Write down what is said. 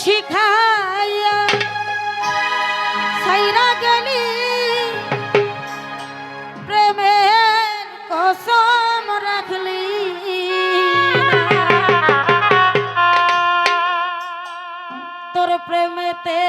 শিখাইয়া সাইরা গেলি। প্রেমের কসম রাখলি তোর প্রেমেতে